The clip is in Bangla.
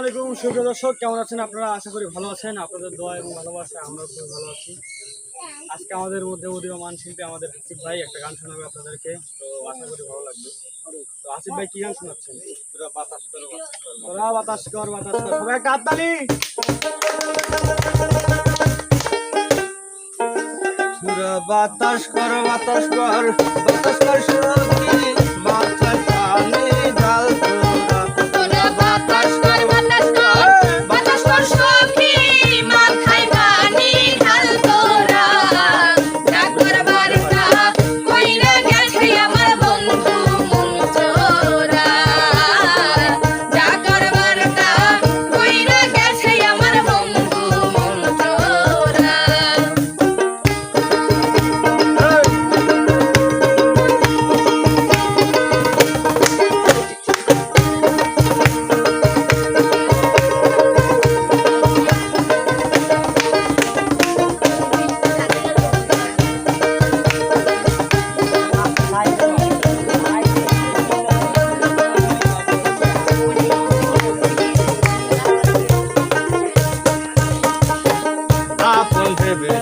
আলাইকুম কেমন আছেন আপনারা? আশা করি ভালো আছেন। আপনাদের দোয়া এবং ভালোবাসা আমরা খুব ভালো আছি। আজকে আমাদের মধ্যে উদীয়মান শিল্পী আমাদের হাসিফ ভাই একটা গান শোনাবে আপনাদেরকে। তো আশা করি ভালো লাগবে। তো হাসিফ ভাই কি গান শোনাচ্ছেন? তোরা বাতাস কর বাতাস কর। একটা আত্মালি বাতাস কর বাতাস কর বাতাস কর সখী মাথা পানি I'm happen to it.